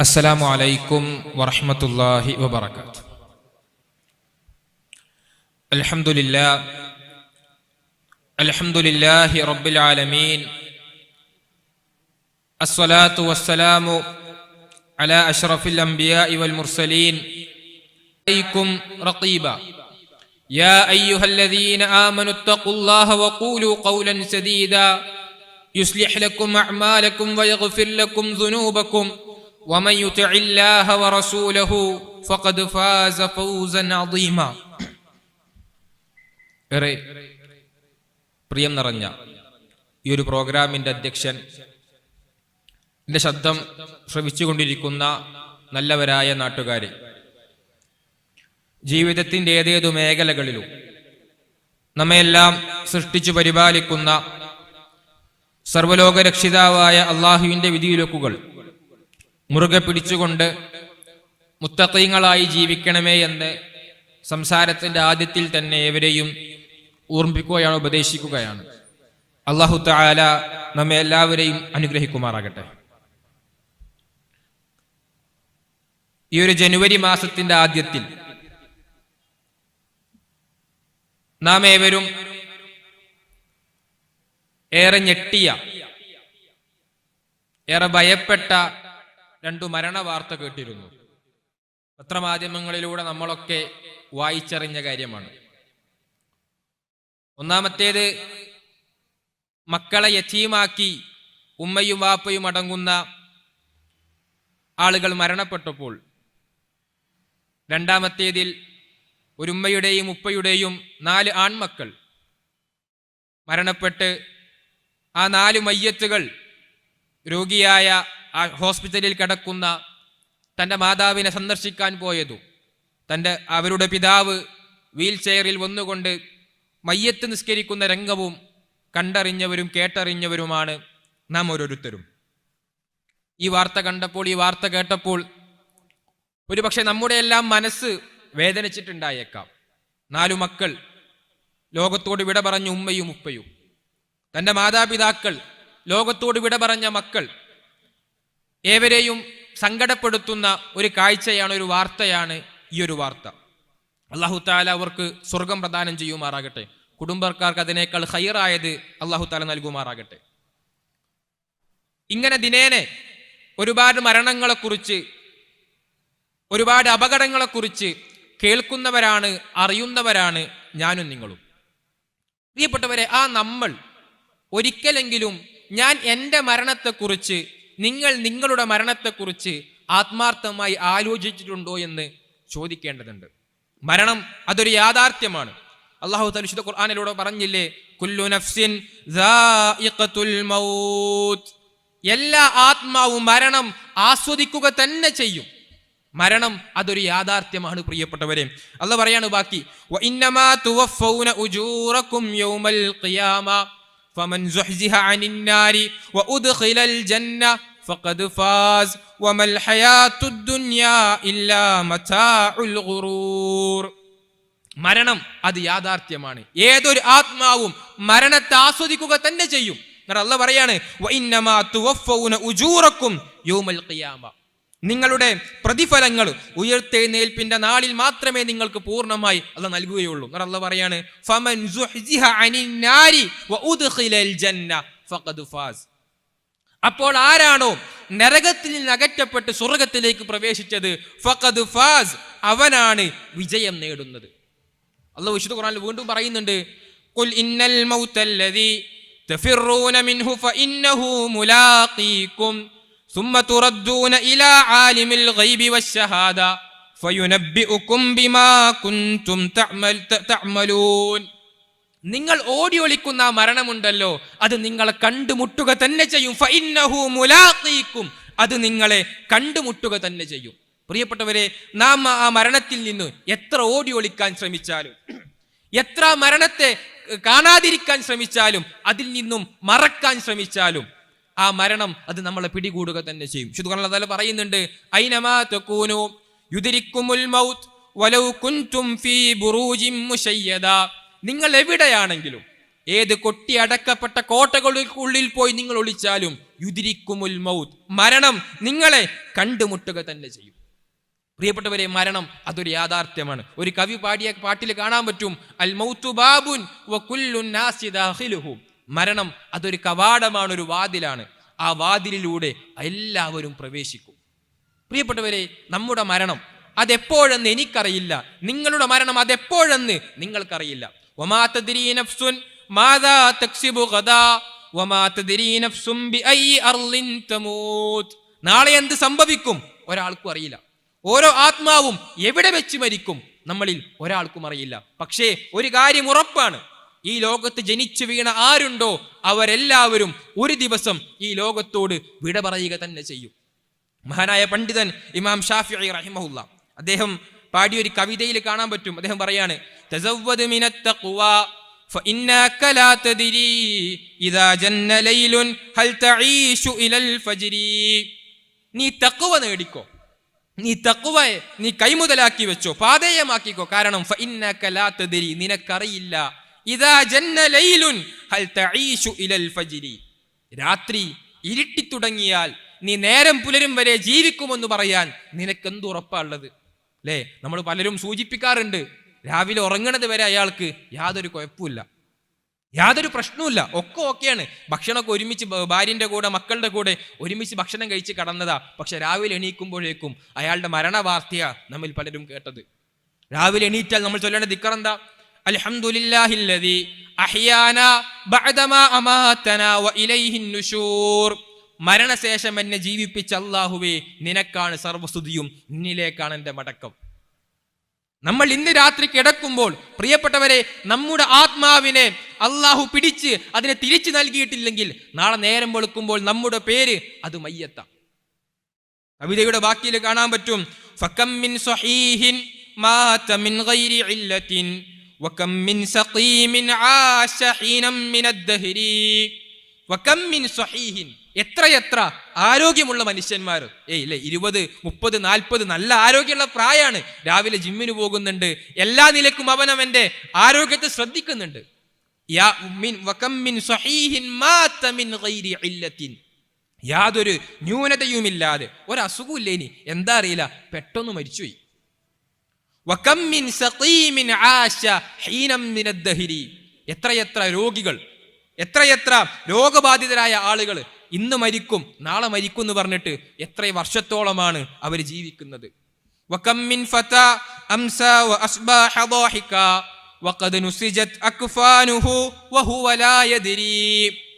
السلام عليكم ورحمة الله وبركاته. الحمد لله الحمد لله رب العالمين الصلاة والسلام على أشرف الأنبياء والمرسلين عليكم رقيبا. يا أيها الذين آمنوا اتقوا الله وقولوا قولا سديدا يصلح لكم أعمالكم ويغفر لكم ذنوبكم. ومن يطع الله ورسوله فقد فاز فوزا عظيما ഏറെ പ്രിയം നിറഞ്ഞ ഈ ഒരു പ്രോഗ്രാമിന്റെ അധ്യക്ഷൻ എന്റെ ശബ്ദം ശ്രവിച്ചുകൊണ്ടിരിക്കുന്ന നല്ലവരായ നാട്ടുകാരെ ജീവിതത്തിന്റെ ഏതേതു മേഖലകളിലും നമ്മയെല്ലാം സൃഷ്ടിച്ചു പരിപാലിക്കുന്ന സർവലോക രക്ഷിതാവായ അള്ളാഹുവിന്റെ വിധിവിലക്കുകൾ മുറുകെ പിടിച്ചുകൊണ്ട് മുത്തക്കൈങ്ങളായി ജീവിക്കണമേ എന്ന് സംസാരത്തിന്റെ ആദ്യത്തിൽ തന്നെ ഏവരെയും ഓർമ്മിപ്പിക്കുകയാണ് ഉപദേശിക്കുകയാണ്. അള്ളാഹു താല നമ്മെ എല്ലാവരെയും അനുഗ്രഹിക്കുമാറാകട്ടെ. ഈ ഒരു ജനുവരി മാസത്തിന്റെ ആദ്യത്തിൽ നാം ഏവരും ഏറെ ഞെട്ടിയ ഏറെ ഭയപ്പെട്ട രണ്ടു മരണ വാർത്ത കേട്ടിരുന്നു. പത്രമാധ്യമങ്ങളിലൂടെ നമ്മളൊക്കെ വായിച്ചറിഞ്ഞ കാര്യമാണ്. ഒന്നാമത്തേത് മക്കളെ യച്ചീമാക്കി ഉമ്മയും വാപ്പയും അടങ്ങുന്ന ആളുകൾ മരണപ്പെട്ടപ്പോൾ രണ്ടാമത്തേതിൽ ഒരു ഉമ്മയുടെയും ഉപ്പയുടെയും നാല് ആൺമക്കൾ മരണപ്പെട്ട് ആ നാല് മയ്യത്തുകൾ രോഗിയായ ആ ഹോസ്പിറ്റലിൽ കിടക്കുന്ന തന്റെ മാതാവിനെ സന്ദർശിക്കാൻ പോയതു. തന്റെ അവരുടെ പിതാവ് വീൽ ചെയറിൽ വന്നുകൊണ്ട് മയ്യത്ത് നിസ്കരിക്കുന്ന രംഗവും കണ്ടറിഞ്ഞവരും കേട്ടറിഞ്ഞവരുമാണ് നാം ഓരോരുത്തരും. ഈ വാർത്ത കണ്ടപ്പോൾ ഈ വാർത്ത കേട്ടപ്പോൾ ഒരുപക്ഷെ നമ്മുടെ എല്ലാം മനസ്സ് വേദനിച്ചിട്ടുണ്ടായേക്കാം. നാലു മക്കൾ ലോകത്തോട് വിട പറഞ്ഞ ഉമ്മയും ഉപ്പയും. തന്റെ മാതാപിതാക്കൾ ലോകത്തോട് വിട പറഞ്ഞ മക്കൾ ഏവരെയും സങ്കടപ്പെടുത്തുന്ന ഒരു കാഴ്ചയാണ് ഒരു വാർത്തയാണ് ഈ ഒരു വാർത്ത. അള്ളാഹു താല അവർക്ക് സ്വർഗം പ്രദാനം ചെയ്യുമാറാകട്ടെ. കുടുംബക്കാർക്ക് അതിനേക്കാൾ ഹയറായത് അള്ളാഹു താല നൽകുമാറാകട്ടെ. ഇങ്ങനെ ദിനേനെ ഒരുപാട് മരണങ്ങളെക്കുറിച്ച് ഒരുപാട് അപകടങ്ങളെക്കുറിച്ച് കേൾക്കുന്നവരാണ് അറിയുന്നവരാണ് ഞാനും നിങ്ങളും. പ്രിയപ്പെട്ടവരെ ആ നമ്മൾ ഒരിക്കലെങ്കിലും ഞാൻ എന്റെ മരണത്തെക്കുറിച്ച് നിങ്ങൾ നിങ്ങളുടെ മരണത്തെക്കുറിച്ച് ആത്മാർത്ഥമായി ആലോചിച്ചിട്ടുണ്ടോ എന്ന് ചോദിക്കേണ്ടതുണ്ട്. മരണം അതൊരു യാഥാർത്ഥ്യമാണ്. അള്ളാഹു തലിശുദ്ധ ഖുർആാനിലൂടെ പറഞ്ഞില്ലേ കുല്ലു നഫ്സിൻ മൗത്ത്. എല്ലാ ആത്മാവും മരണം ആസ്വദിക്കുക തന്നെ ചെയ്യും. മരണം അതൊരു യാഥാർത്ഥ്യമാണ് പ്രിയപ്പെട്ടവരെ. അല്ല പറയാണ് ബാക്കി സുഹ്സിഹ അനിൻ നാരി വ ഉദ്ഖിലൽ ജന്ന ഫഖദ് ഫാസ് വമൽ ഹയാത്തുദ് ദുനിയാ ഇല്ലാ മതാഉൽ ഗുറൂർ മരണം അത് യാഥാർത്ഥ്യമാണ്. ഏതൊരു ആത്മാവും മരണത്തെ ആസ്വദിക്കുക തന്നെ ചെയ്യും. എന്നിട്ട് അല്ല പറയാണ് നിങ്ങളുടെ പ്രതിഫലങ്ങൾ ഉയർത്തെഴുന്നേൽപ്പിന്റെ നാളിൽ മാത്രമേ നിങ്ങൾക്ക് പൂർണമായി അത് നൽകുകയുള്ളൂ. എന്നാൽ അല്ല പറയാണ് അപ്പോൾ ആരാണോ നരകത്തിൽ നിന്ന് അകറ്റപ്പെട്ട് സ്വർഗത്തിലേക്ക് പ്രവേശിച്ചത് ഫഖദ് ഫാസ് അവനാണ് വിജയം നേടുന്നത്. അല്ല വിശുദ്ധ ഖുർആനിൽ വീണ്ടും പറയുന്നുണ്ട് ഖുൽ ഇന്നൽ മൗതല്ലദി തഫിറൂന മിൻഹു ഫഇന്നഹു മുലാഖീകും ثم تردون إلى عالم الغيب والشهادة فينبئكم بما كنتم تعمل تعملون നിങ്ങൾ ഓടി ഒളിക്കുന്ന ആ മരണമുണ്ടല്ലോ അത് നിങ്ങളെ കണ്ടുമുട്ടുക തന്നെ ചെയ്യും ഫഇന്നഹു മുലാഖീക്കും അത് നിങ്ങളെ കണ്ടുമുട്ടുക തന്നെ ചെയ്യും പ്രിയപ്പെട്ടവരെ നാം ആ മരണത്തിൽ നിന്ന് എത്ര ഓടി ഒളിക്കാൻ ശ്രമിച്ചാലും എത്ര മരണത്തെ കാണാതിരിക്കാൻ ശ്രമിച്ചാലും അതിൽ നിന്നും മറക്കാൻ ശ്രമിച്ചാലും ആ മരണം അത് നമ്മളെ പിടികൂടുക തന്നെ ചെയ്യും. ശുദ്ധ പറയുന്നുണ്ട് ഐനമാ മൗത്ത് വലൗ ഫീ നിങ്ങൾ എവിടെയാണെങ്കിലും ഏത് കൊട്ടി അടക്കപ്പെട്ട കോട്ടകൾക്കുള്ളിൽ പോയി നിങ്ങൾ ഒളിച്ചാലും യുതിരിക്കുമുൽ മൗത്ത്. മരണം നിങ്ങളെ കണ്ടുമുട്ടുക തന്നെ ചെയ്യും. പ്രിയപ്പെട്ടവരെ മരണം അതൊരു യാഥാർത്ഥ്യമാണ്. ഒരു കവി പാടിയ പാട്ടിൽ കാണാൻ പറ്റും അൽ മൗത്തു ബാബുൻ. മരണം അതൊരു കവാടമാണ് ഒരു വാതിലാണ്. ആ വാതിലിലൂടെ എല്ലാവരും പ്രവേശിക്കും. പ്രിയപ്പെട്ടവരെ നമ്മുടെ മരണം അതെപ്പോഴെന്ന് എനിക്കറിയില്ല. നിങ്ങളുടെ മരണം അതെപ്പോഴെന്ന് നിങ്ങൾക്കറിയില്ല. നാളെ എന്ത് സംഭവിക്കും? ഒരാൾക്കും അറിയില്ല. ഓരോ ആത്മാവും എവിടെ വെച്ച് മരിക്കും? നമ്മളിൽ ഒരാൾക്കും അറിയില്ല. പക്ഷേ ഒരു കാര്യം ഉറപ്പാണ്. ഈ ലോകത്ത് ജനിച്ചു വീണ ആരുണ്ടോ അവരെല്ലാവരും ഒരു ദിവസം ഈ ലോകത്തോട് വിട പറയുക തന്നെ ചെയ്യും മഹാനായ പണ്ഡിതൻ ഇമാം ഷാഫി റഹിമഹുല്ല അദ്ദേഹം പാടിയ ഒരു കവിതയിൽ കാണാൻ പറ്റും അദ്ദേഹം പറയാണ് "തസവ്വദ് മിനത്ത് തഖ്വാ فإنك لا تدري إذا جن ليل هل تعيش إلى الفجر നീ തക്കുവ നേടിക്കോ നീ തക്കുവയെ നീ കൈമുതലാക്കി വെച്ചോ പാതേയമാക്കിക്കോ കാരണം ഫഇന്നക ലാ തദ്രി നിനക്കറിയില്ല ജന്ന ലൈലുൻ ഹൽ ഇലൽ ഫജ്രി. രാത്രി ഇരുട്ടിത്തുടങ്ങിയാൽ നീ നേരം പുലരും വരെ ജീവിക്കുമെന്ന് പറയാൻ നിനക്കെന്ത് ഉറപ്പാണുള്ളത് അല്ലേ നമ്മൾ പലരും സൂചിപ്പിക്കാറുണ്ട് രാവിലെ ഉറങ്ങണത് വരെ അയാൾക്ക് യാതൊരു കുഴപ്പമില്ല യാതൊരു പ്രശ്നവുമില്ല. ഒക്കെ ഓക്കെയാണ്. ഭക്ഷണമൊക്കെ ഒരുമിച്ച് ഭാര്യന്റെ കൂടെ മക്കളുടെ കൂടെ ഒരുമിച്ച് ഭക്ഷണം കഴിച്ച് കടന്നതാ. പക്ഷെ രാവിലെ എണീക്കുമ്പോഴേക്കും അയാളുടെ മരണവാർത്തയാ നമ്മിൽ പലരും കേട്ടത്. രാവിലെ എണീറ്റാൽ നമ്മൾ ചൊല്ലേണ്ട ദിക്കറെന്താ? അൽഹംദുലില്ലാഹില്ലദി അഹിയാന ബഅദമാ അമാതന വ ഇലൈഹിൻ മരണശേഷം എന്നെ ജീവിപ്പിച്ച അള്ളാഹുവേ നിനക്കാണ് സർവസ്തുതിയും നിന്നിലേക്കാണ് എന്റെ മടക്കം. നമ്മൾ ഇന്ന് രാത്രി കിടക്കുമ്പോൾ പ്രിയപ്പെട്ടവരെ നമ്മുടെ ആത്മാവിനെ അള്ളാഹു പിടിച്ച് അതിനെ തിരിച്ചു നൽകിയിട്ടില്ലെങ്കിൽ നാളെ നേരം വെളുക്കുമ്പോൾ നമ്മുടെ പേര് അത് മയ്യത്ത. കവിതയുടെ ബാക്കിയിൽ കാണാൻ പറ്റും സ്വഹീഹിൻ ഗൈരി ഇല്ലത്തിൻ മിൻ സഖീമിൻ ആശ ഹീനം മിൻ അദ്ദഹരി വകം മിൻ എത്ര എത്രയെത്ര ആരോഗ്യമുള്ള മനുഷ്യന്മാർ. ഏയ് ഇല്ലേ ഇരുപത് മുപ്പത് നാൽപ്പത് നല്ല ആരോഗ്യമുള്ള പ്രായമാണ് രാവിലെ ജിമ്മിന് പോകുന്നുണ്ട്. എല്ലാ നിലക്കും അവൻ അവന്റെ ആരോഗ്യത്തെ ശ്രദ്ധിക്കുന്നുണ്ട്. യാതൊരു ന്യൂനതയുമില്ലാതെ. ഒരസുഖമില്ല ഇനി. എന്താ അറിയില്ല? പെട്ടെന്ന് മരിച്ചുപോയി. എത്രയെത്ര രോഗികൾ എത്രയെത്ര രോഗബാധിതരായ ആളുകൾ ഇന്ന് മരിക്കും നാളെ മരിക്കും എന്ന് പറഞ്ഞിട്ട് എത്ര വർഷത്തോളമാണ് അവർ ജീവിക്കുന്നത്.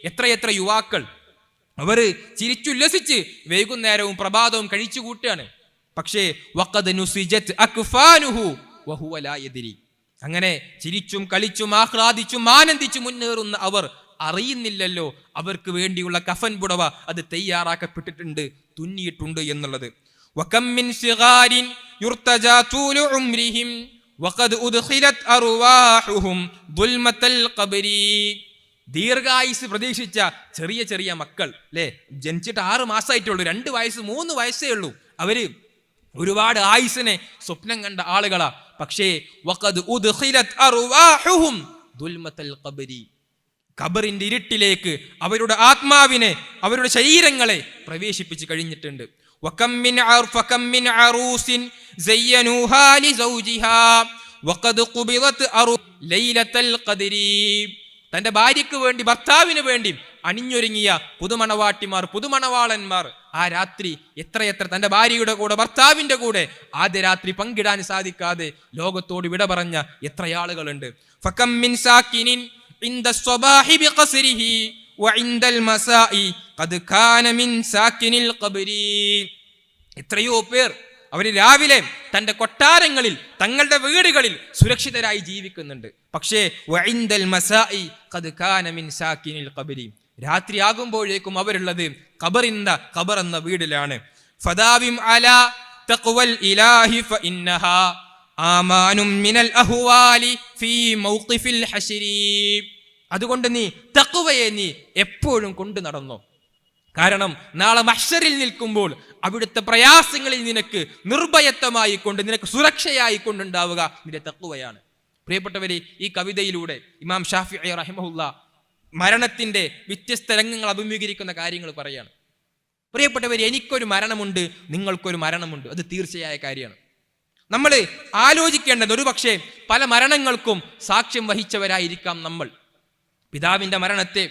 എത്രയെത്ര യുവാക്കൾ അവർ ചിരിച്ചുല്ലസിച്ച് വൈകുന്നേരവും പ്രഭാതവും കഴിച്ചു കൂട്ടുകയാണ്. പക്ഷേ അങ്ങനെ ചിരിച്ചും കളിച്ചും ആഹ്ലാദിച്ചും ആനന്ദിച്ചും മുന്നേറുന്ന അവർ അറിയുന്നില്ലല്ലോ. അവർക്ക് വേണ്ടിയുള്ള കഫൻ പുടവ അത് തയ്യാറാക്കപ്പെട്ടിട്ടുണ്ട് തുന്നിയിട്ടുണ്ട് എന്നുള്ളത്. ദീർഘായുസ് പ്രതീക്ഷിച്ച ചെറിയ ചെറിയ മക്കൾ അല്ലേ ജനിച്ചിട്ട് ആറ് മാസമായിട്ടുള്ളൂ രണ്ട് വയസ്സ് മൂന്ന് വയസ്സേ ഉള്ളൂ. അവർ ഒരുപാട് ആയുസിനെ സ്വപ്നം കണ്ട ആളുകളാ. പക്ഷേ ഖബറിന്റെ ഇരുട്ടിലേക്ക് അവരുടെ ആത്മാവിനെ അവരുടെ ശരീരങ്ങളെ പ്രവേശിപ്പിച്ച് കഴിഞ്ഞിട്ടുണ്ട്. തന്റെ ഭാര്യക്ക് വേണ്ടി ഭർത്താവിന് വേണ്ടി അണിഞ്ഞൊരുങ്ങിയ പുതുമണവാട്ടിമാർ പുതുമണവാളന്മാർ ആ രാത്രി എത്രയെത്ര തന്റെ ഭാര്യയുടെ കൂടെ ഭർത്താവിന്റെ കൂടെ ആദ്യ രാത്രി പങ്കിടാൻ സാധിക്കാതെ ലോകത്തോട് വിട പറഞ്ഞ എത്രയാളുകളുണ്ട് എത്രയോ പേർ അവർ രാവിലെ തന്റെ കൊട്ടാരങ്ങളിൽ തങ്ങളുടെ വീടുകളിൽ സുരക്ഷിതരായി ജീവിക്കുന്നുണ്ട്. പക്ഷേ രാത്രിയാകുമ്പോഴേക്കും അവരുള്ളത് ഖബറിന്ത ഖബർ എന്ന വീടിലാണ്. ഫദാവിം അല തഖ്വൽ ഇലാഹി ഫഇന്നഹാ ആമാനും മിനൽ അഹ്വാലി ഫീ മൗഖിഫിൽ ഹശരി. അതുകൊണ്ട് നീ തഖ്വയെ നീ എപ്പോഴും കൊണ്ടു നടന്നോ. കാരണം നാളെ മഷറിൽ നിൽക്കുമ്പോൾ അവിടുത്തെ പ്രയാസങ്ങളിൽ നിനക്ക് നിർഭയത്വമായി കൊണ്ട് നിനക്ക് സുരക്ഷയായി കൊണ്ടുണ്ടാവുക നിന്റെ തക്കുവയാണ് പ്രിയപ്പെട്ടവരെ ഈ കവിതയിലൂടെ ഇമാം ഷാഫി റഹിമഹുല്ല മരണത്തിന്റെ വ്യത്യസ്ത രംഗങ്ങൾ അഭിമുഖീകരിക്കുന്ന കാര്യങ്ങൾ പറയാണ്. പ്രിയപ്പെട്ടവർ എനിക്കൊരു മരണമുണ്ട് നിങ്ങൾക്കൊരു മരണമുണ്ട്. അത് തീർച്ചയായ കാര്യമാണ്. നമ്മൾ ആലോചിക്കേണ്ടത് ഒരു പക്ഷേ പല മരണങ്ങൾക്കും സാക്ഷ്യം വഹിച്ചവരായിരിക്കാം നമ്മൾ. പിതാവിന്റെ മരണത്തെ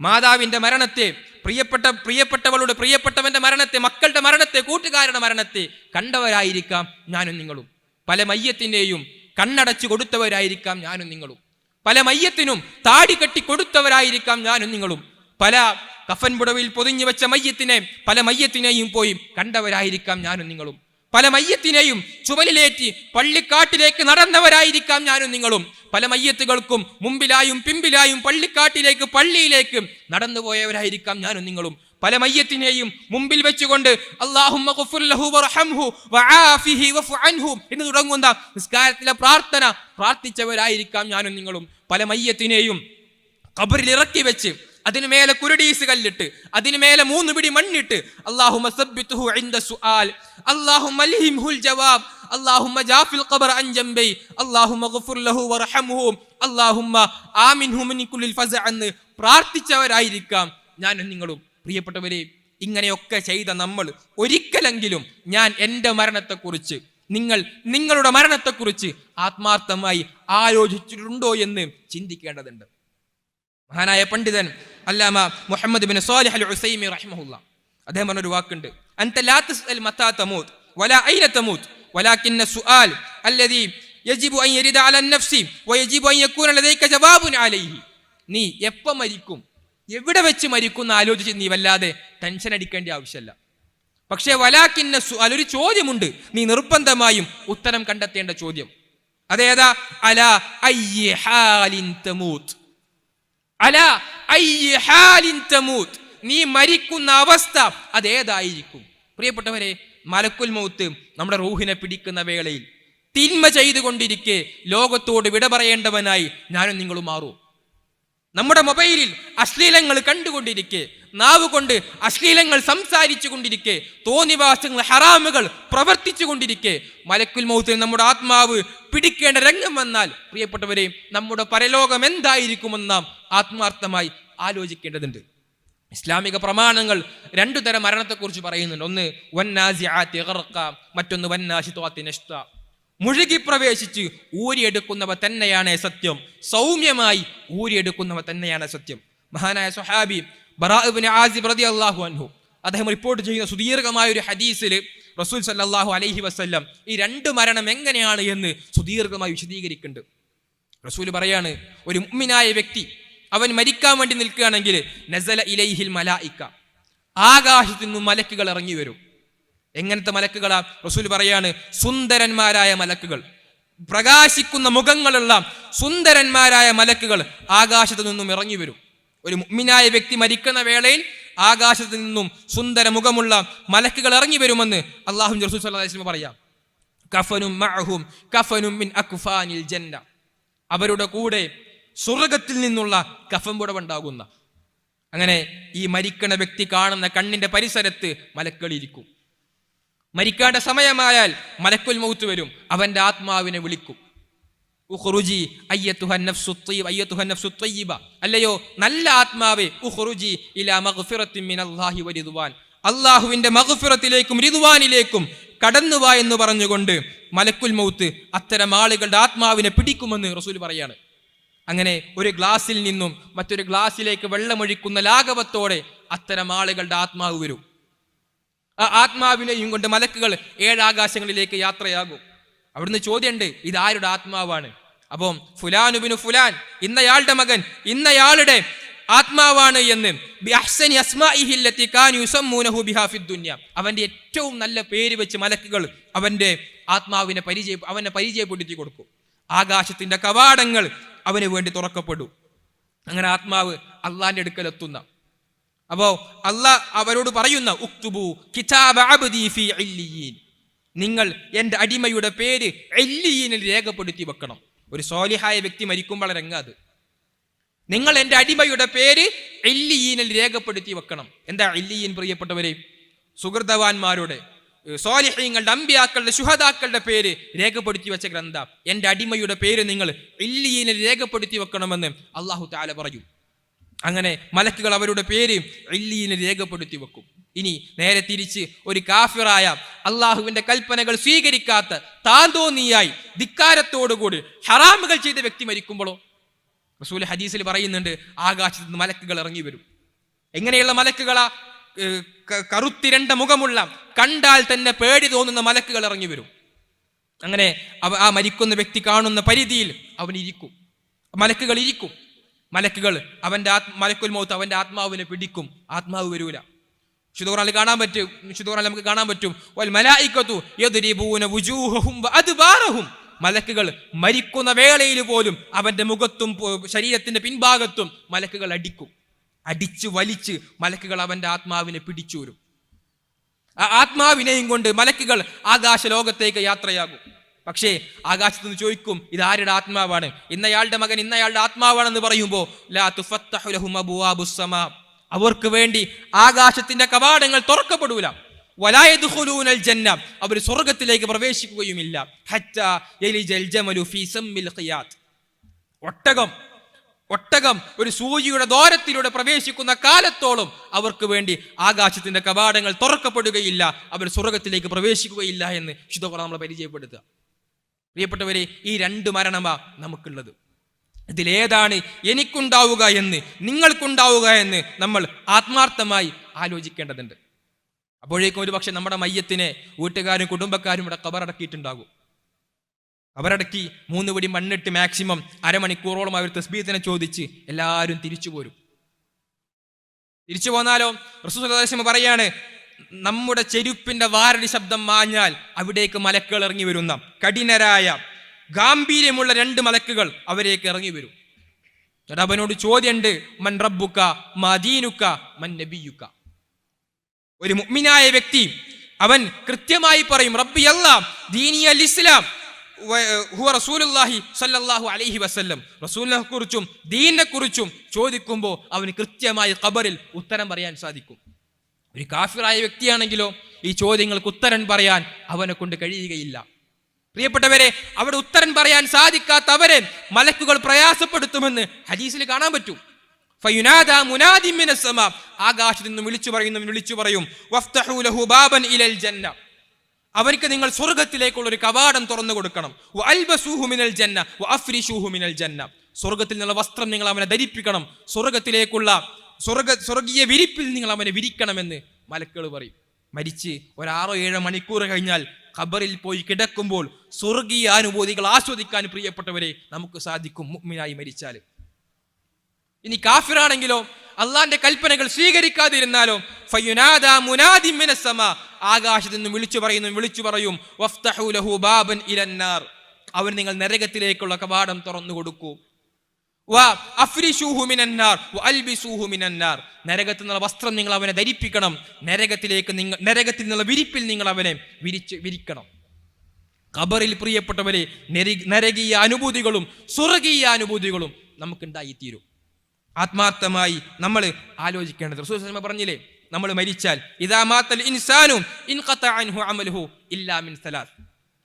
മാതാവിന്റെ മരണത്തെ പ്രിയപ്പെട്ട പ്രിയപ്പെട്ടവളുടെ പ്രിയപ്പെട്ടവന്റെ മരണത്തെ മക്കളുടെ മരണത്തെ കൂട്ടുകാരുടെ മരണത്തെ കണ്ടവരായിരിക്കാം ഞാനും നിങ്ങളും. പല മയ്യത്തിന്റെയും കണ്ണടച്ചു കൊടുത്തവരായിരിക്കാം ഞാനും നിങ്ങളും. പല മയ്യത്തിനും താടി കെട്ടി കൊടുത്തവരായിരിക്കാം ഞാനും നിങ്ങളും. പല കഫൻ പുടവിൽ പൊതിഞ്ഞു വെച്ച മയ്യത്തിനെ പല മയ്യത്തിനെയും പോയി കണ്ടവരായിരിക്കാം ഞാനും നിങ്ങളും. പല മയ്യത്തിനെയും ചുവലിലേറ്റി പള്ളിക്കാട്ടിലേക്ക് നടന്നവരായിരിക്കാം ഞാനും നിങ്ങളും. പല മയ്യത്തുകൾക്കും മുമ്പിലായും പിമ്പിലായും പള്ളിക്കാട്ടിലേക്ക് പള്ളിയിലേക്ക് നടന്നുപോയവരായിരിക്കാം ഞാനും നിങ്ങളും. പല മയ്യത്തിനെയും മുമ്പിൽ വെച്ചുകൊണ്ട് എന്ന് തുടങ്ങുന്ന നിസ്കാരത്തിലെ പ്രാർത്ഥന പ്രാർത്ഥിച്ചവരായിരിക്കാം ഞാനും നിങ്ങളും. പല മയ്യത്തിനെയും ഖബറിൽ ഇറക്കി വെച്ച് അതിന് മേലെ കുരുടീസ് കല്ലിട്ട് അതിന് മേലെ മൂന്ന് പിടി മണ്ണിട്ട് അള്ളാഹു ഫസ എന്ന് പ്രാർത്ഥിച്ചവരായിരിക്കാം ഞാനും നിങ്ങളും. പ്രിയപ്പെട്ടവരെ ഇങ്ങനെയൊക്കെ ചെയ്ത നമ്മൾ ഒരിക്കലെങ്കിലും ഞാൻ എന്റെ മരണത്തെക്കുറിച്ച് നിങ്ങൾ നിങ്ങളുടെ മരണത്തെക്കുറിച്ച് ആത്മാർത്ഥമായി ആലോചിച്ചിട്ടുണ്ടോ എന്ന് ചിന്തിക്കേണ്ടതുണ്ട്. മഹാനായ പണ്ഡിതൻ Allama Muhammad bin Salih al Husaimi റഹ്മുല്ല അദ്ദേഹം പറഞ്ഞൊരു വാക്കുണ്ട്. അൻത ലാ തസ്അൽ തമൂത് വലാ തമൂത് നീ എപ്പോൾ മരിക്കും? എവിടെ വെച്ച് മരിക്കും എന്ന് ആലോചിച്ച് നീ വല്ലാതെ ടെൻഷൻ അടിക്കേണ്ട ആവശ്യമില്ല പക്ഷേ വലാക്കിന്ന അതൊരു ചോദ്യമുണ്ട്. നീ നിർബന്ധമായും ഉത്തരം കണ്ടെത്തേണ്ട ചോദ്യം. അതേതാ? അല അല നീ മരിക്കുന്ന അവസ്ഥ അതേതായിരിക്കും? പ്രിയപ്പെട്ടവരെ മലക്കുൽ മൗത്ത് നമ്മുടെ റൂഹിനെ പിടിക്കുന്ന വേളയിൽ തിന്മ ചെയ്തുകൊണ്ടിരിക്കെ ലോകത്തോട് വിട പറയേണ്ടവനായി ഞാനും നിങ്ങളും മാറൂ. നമ്മുടെ മൊബൈലിൽ അശ്ലീലങ്ങൾ കണ്ടുകൊണ്ടിരിക്കെ നാവ് കൊണ്ട് അശ്ലീലങ്ങൾ സംസാരിച്ചു കൊണ്ടിരിക്കെ തോന്നിവാസങ്ങൾ ഹറാമുകൾ പ്രവർത്തിച്ചു കൊണ്ടിരിക്കെ. മലക്കുൽ മൗത്തിൽ നമ്മുടെ ആത്മാവ് പിടിക്കേണ്ട രംഗം വന്നാൽ പ്രിയപ്പെട്ടവരെ നമ്മുടെ പരലോകം എന്തായിരിക്കുമെന്ന് നാം ആത്മാർത്ഥമായി ആലോചിക്കേണ്ടതുണ്ട്. ഇസ്ലാമിക പ്രമാണങ്ങൾ രണ്ടു തരം മരണത്തെക്കുറിച്ച് പറയുന്നുണ്ട്. ഒന്ന് വന്നാസിആത്തി ഗർഖ, മറ്റൊന്ന് വന്നാശി തോത്തി നഷ്ട മുഴുകി പ്രവേശിച്ച് ഊരിയെടുക്കുന്നവ തന്നെയാണ് സത്യം. സൗമ്യമായി ഊരിയെടുക്കുന്നവ തന്നെയാണ് സത്യം. മഹാനായ സുഹാബി ബറാഇബ്നു ആസിബ് റളിയല്ലാഹു അൻഹു. അദ്ദേഹം റിപ്പോർട്ട് ചെയ്യുന്ന സുദീർഘമായ ഒരു ഹദീസിൽ റസൂൽ സല്ലാഹു അലൈഹി വസ്ല്ലം ഈ രണ്ട് മരണം എങ്ങനെയാണ് എന്ന് സുദീർഘമായി വിശദീകരിക്കുന്നുണ്ട്. റസൂൽ പറയാണ് ഒരു മുഅ്മിനായ വ്യക്തി അവൻ മരിക്കാൻ വേണ്ടി നിൽക്കുകയാണെങ്കിൽ നസല ഇലൈഹിൽ മലായിക്ക. ആകാശത്തു നിന്നും മലക്കുകൾ ഇറങ്ങി വരും. എങ്ങനത്തെ മലക്കുകളാ? റസൂൽ പറയാണ് സുന്ദരന്മാരായ മലക്കുകൾ. പ്രകാശിക്കുന്ന മുഖങ്ങളുള്ള സുന്ദരന്മാരായ മലക്കുകൾ ആകാശത്തു നിന്നും ഇറങ്ങി വരും. ഒരു മുഅ്മിനായ വ്യക്തി മരിക്കുന്ന വേളയിൽ ആകാശത്തു നിന്നും സുന്ദര മുഖമുള്ള മലക്കുകൾ ഇറങ്ങി വരുമെന്ന് അള്ളാഹു റസൂൽ സല്ലാസ്ലം പറയാം. കഫനും മഅഹും കഫനും മിൻ അക്ഫാനിൽ ജന്ന. അവരുടെ കൂടെ സ്വർഗത്തിൽ നിന്നുള്ള കഫം പുടവുണ്ടാകുന്ന അങ്ങനെ ഈ മരിക്കണ വ്യക്തി കാണുന്ന കണ്ണിന്റെ പരിസരത്ത് മലക്കളിരിക്കും മരിക്കേണ്ട സമയമായാൽ മലക്കുൽ മൗത്ത് വരും. അവന്റെ ആത്മാവിനെ വിളിക്കും. ഉഖ്റുജി അയ്യത്തുഹൻ നഫ്സു ത്വയ്യിബ അയ്യത്തുഹൻ നഫ്സു ത്വയ്യിബ അല്ലയോ നല്ല ആത്മാവേ ഉഹ്റുജി ഇലാ മഗ്ഫിറത്തിൻ മിനല്ലാഹി വരിദ്വാൻ അള്ളാഹുവിന്റെ മഗ്ഫിറത്തിലേക്കും റിദ്വാനിലേക്കും കടന്നുവാ എന്ന് പറഞ്ഞുകൊണ്ട് മലക്കുൽ മൗത്ത് അത്തരം ആളുകളുടെ ആത്മാവിനെ പിടിക്കുമെന്ന് റസൂൽ പറയാണ്. അങ്ങനെ ഒരു ഗ്ലാസിൽ നിന്നും മറ്റൊരു ഗ്ലാസിലേക്ക് വെള്ളമൊഴിക്കുന്ന ലാഘവത്തോടെ അത്തരം ആളുകളുടെ ആത്മാവ് വരും. ആ ആത്മാവിനെയും കൊണ്ട് മലക്കുകൾ ഏഴാകാശങ്ങളിലേക്ക് യാത്രയാകും. അവിടുന്ന് ചോദ്യമുണ്ട് ഇത് ആരുടെ ആത്മാവാണ്? അപ്പം ഫുലാനുബിനു ഫുലാൻ ഇന്നയാളുടെ മകൻ ഇന്നയാളുടെ ആത്മാവാണ് എന്ന്. അവന്റെ ഏറ്റവും നല്ല പേര് വെച്ച് മലക്കുകൾ അവന്റെ ആത്മാവിനെ പരിചയ അവനെ പരിചയപ്പെടുത്തി കൊടുക്കും. ആകാശത്തിന്റെ കവാടങ്ങൾ അവന് വേണ്ടി തുറക്കപ്പെടും. അങ്ങനെ ആത്മാവ് അള്ളാന്റെ അടുക്കലെത്തുന്ന അപ്പോ അള്ളാഹ് അവരോട് പറയുന്ന ഉക്തുബു കിതാബ് ഫീ ഇല്ലിയീൻ. നിങ്ങൾ എന്റെ അടിമയുടെ പേര് എല്ലിയീനിൽ രേഖപ്പെടുത്തി വെക്കണം. ഒരു സോലിഹായ വ്യക്തി മരിക്കുമ്പോൾ രംഗാത് നിങ്ങൾ എന്റെ അടിമയുടെ പേര് എല്ലിയീനിൽ രേഖപ്പെടുത്തി വെക്കണം. എന്താ എല്ലിയീൻ പ്രിയപ്പെട്ടവരെ? സുഹൃതവാന്മാരുടെ സോലിഹ്യങ്ങളുടെ അമ്പിയാക്കളുടെ ശുഹദാക്കളുടെ പേര് രേഖപ്പെടുത്തി വെച്ച ഗ്രന്ഥം. എന്റെ അടിമയുടെ പേര് നിങ്ങൾ ഇല്ലിയീനിൽ രേഖപ്പെടുത്തി വെക്കണമെന്ന് അള്ളാഹു താല പറയും. അങ്ങനെ മലക്കുകൾ അവരുടെ പേര് ഇല്ലിയീനിൽ രേഖപ്പെടുത്തി വെക്കും. ഇനി നേരെ തിരിച്ച് ഒരു കാഫിറായ അള്ളാഹുവിന്റെ കൽപ്പനകൾ സ്വീകരിക്കാത്ത താന്തോന്നിയായി ധിക്കാരത്തോടുകൂടി ഹറാമുകൾ ചെയ്ത വ്യക്തി മരിക്കുമ്പോഴോ? റസൂൽ ഹദീസിൽ പറയുന്നുണ്ട് ആകാശത്ത് നിന്ന് മലക്കുകൾ ഇറങ്ങി വരും. എങ്ങനെയുള്ള മലക്കുകളാ? കറുത്തിരണ്ട മുഖമുള്ള കണ്ടാൽ തന്നെ പേടി തോന്നുന്ന മലക്കുകൾ ഇറങ്ങി വരും. അങ്ങനെ ആ മരിക്കുന്ന വ്യക്തി കാണുന്ന പരിധിയിൽ അവൻ ഇരിക്കും മലക്കുകൾ ഇരിക്കും. മലക്കുകൾ അവന്റെ ആത് മലക്കുൽ മൗത്ത് അവന്റെ ആത്മാവിനെ പിടിക്കും. ആത്മാവ് വരൂല. ശുദ്ധോറാൽ കാണാൻ പറ്റും ശുദ്ധോറാൽ നമുക്ക് കാണാൻ പറ്റും. വൽ വഅദ്ബാറഹും മലക്കുകൾ മരിക്കുന്ന വേളയിൽ പോലും അവന്റെ മുഖത്തും ശരീരത്തിന്റെ പിൻഭാഗത്തും മലക്കുകൾ അടിക്കും. അടിച്ച് വലിച്ച് മലക്കുകൾ അവന്റെ ആത്മാവിനെ പിടിച്ചു വരും ആ ആത്മാവിനെയും കൊണ്ട് മലക്കുകൾ ആകാശ ലോകത്തേക്ക് യാത്രയാകും. പക്ഷേ ആകാശത്ത് നിന്ന് ചോദിക്കും ഇത് ആരുടെ ആത്മാവാണ്? ഇന്നയാളുടെ മകൻ ഇന്നയാളുടെ ആത്മാവാണെന്ന് പറയുമ്പോൾ ലാ അവർക്ക് വേണ്ടി ആകാശത്തിന്റെ കവാടങ്ങൾ തുറക്കപ്പെടൂല. വലായതുഹുലൂനൽ ജന്ന. അവർ സ്വർഗത്തിലേക്ക് പ്രവേശിക്കുകയുമില്ല. ഒട്ടകം ഒട്ടകം ഒരു സൂചിയുടെ ദോരത്തിലൂടെ പ്രവേശിക്കുന്ന കാലത്തോളം അവർക്ക് വേണ്ടി ആകാശത്തിന്റെ കവാടങ്ങൾ തുറക്കപ്പെടുകയില്ല. അവർ സ്വർഗത്തിലേക്ക് പ്രവേശിക്കുകയില്ല എന്ന് ശുദ്ധ നമ്മളെ പരിചയപ്പെടുത്തുക. പ്രിയപ്പെട്ടവരെ ഈ രണ്ട് മരണമാ നമുക്കുള്ളത്. ഇതിലേതാണ് എനിക്കുണ്ടാവുക എന്ന് നിങ്ങൾക്കുണ്ടാവുക എന്ന് നമ്മൾ ആത്മാർത്ഥമായി ആലോചിക്കേണ്ടതുണ്ട്. അപ്പോഴേക്കും ഒരു പക്ഷെ നമ്മുടെ മയ്യത്തിനെ വീട്ടുകാരും കുടുംബക്കാരും ഇവിടെ കബറടക്കിയിട്ടുണ്ടാകും. അവരടക്കി മൂന്ന് പിടി മണ്ണിട്ട് മാക്സിമം അരമണിക്കൂറോളം അവർ തസ്ബീത്തിനെ ചോദിച്ച് എല്ലാവരും തിരിച്ചു പോരും തിരിച്ചു പോന്നാലോ റസൂസ് പറയാണ് നമ്മുടെ ചെരുപ്പിന്റെ വാരടി ശബ്ദം മാഞ്ഞാൽ അവിടേക്ക് മലക്കുകൾ ഇറങ്ങി വരുന്ന കഠിനരായ ഗാംഭീര്യമുള്ള രണ്ട് മലക്കുകൾ അവരേക്ക് ഇറങ്ങി വരും. അവനോട് ചോദ്യമുണ്ട് മൻ റബ്ബുക്ക മദീനുക്ക മൻ നബിയുക്ക ഒരു മുഗ്മിനായ വ്യക്തി അവൻ കൃത്യമായി പറയും റബ്ബി അല്ലാം ഇസ്ലാം ഹുവ റസൂലുള്ളാഹി സല്ലല്ലാഹു അലൈഹി വസല്ലം. റസൂലിനെ കുറിച്ചും ദീനിനെ കുറിച്ചും ചോദിക്കുമ്പോൾ അവന് കൃത്യമായി ഖബറിൽ ഉത്തരം പറയാൻ സാധിക്കും. ഒരു കാഫിറായ വ്യക്തിയാണെങ്കിലോ ഈ ചോദ്യങ്ങൾക്ക് ഉത്തരം പറയാൻ അവനെ കൊണ്ട് കഴിയുകയില്ല. പ്രിയപ്പെട്ടവരെ അവിടെ ഉത്തരം പറയാൻ സാധിക്കാത്ത അവരെ മലക്കുകൾ പ്രയാസപ്പെടുത്തുമെന്ന് ഹദീസിൽ കാണാൻ പറ്റും. സമാ. നിന്ന് വിളിച്ചു പറയുന്നവൻ വിളിച്ചു പറയും ഇലൽ ജന്ന. അവർക്ക് നിങ്ങൾ സ്വർഗത്തിലേക്കുള്ള ഒരു കവാടം തുറന്നു കൊടുക്കണം. മിനൽ ജന്ന ജന്ന. സ്വർഗത്തിൽ നിന്നുള്ള വസ്ത്രം നിങ്ങൾ അവനെ ധരിപ്പിക്കണം. സ്വർഗത്തിലേക്കുള്ള സ്വർഗ സ്വർഗീയ വിരിപ്പിൽ നിങ്ങൾ അവനെ വിരിക്കണമെന്ന് മലക്കുകൾ പറയും. മരിച്ച് ഒരാറോ ഏഴോ മണിക്കൂർ കഴിഞ്ഞാൽ ഖബറിൽ പോയി കിടക്കുമ്പോൾ സ്വർഗീയ അനുഭൂതികൾ ആസ്വദിക്കാൻ പ്രിയപ്പെട്ടവരെ നമുക്ക് സാധിക്കും മുഗ്മിനായി മരിച്ചാൽ. ഇനി കാഫിറാണെങ്കിലോ അള്ളാന്റെ കൽപ്പനകൾ സ്വീകരിക്കാതിരുന്നാലോ ആകാശത്തു നിന്നും വിളിച്ചു പറയുന്നു വിളിച്ചു പറയും അവൻ നിങ്ങൾ നരകത്തിലേക്കുള്ള കവാടം തുറന്നു കൊടുക്കൂ. നരകത്തിൽ വസ്ത്രം നിങ്ങൾ അവനെ ധരിപ്പിക്കണം. നരകത്തിലേക്ക് നിങ്ങൾ നരകത്തിൽ നിന്നുള്ള വിരിപ്പിൽ നിങ്ങൾ അവനെ വിരിച്ച് വിരിക്കണം. ഖബറിൽ പ്രിയപ്പെട്ടവരെ നരി- നരകീയ അനുഭൂതികളും സ്വർഗീയ അനുഭൂതികളും നമുക്കുണ്ടായിത്തീരും. ആത്മാർത്ഥമായി നമ്മൾ ആലോചിക്കേണ്ടത്. റസൂൽ പറഞ്ഞില്ലേ? നമ്മൾ മരിച്ചാൽ ഇതാ മാത്തൽ ഇൻ അമലുഹു ഇല്ലാ മിൻ സലാസ്.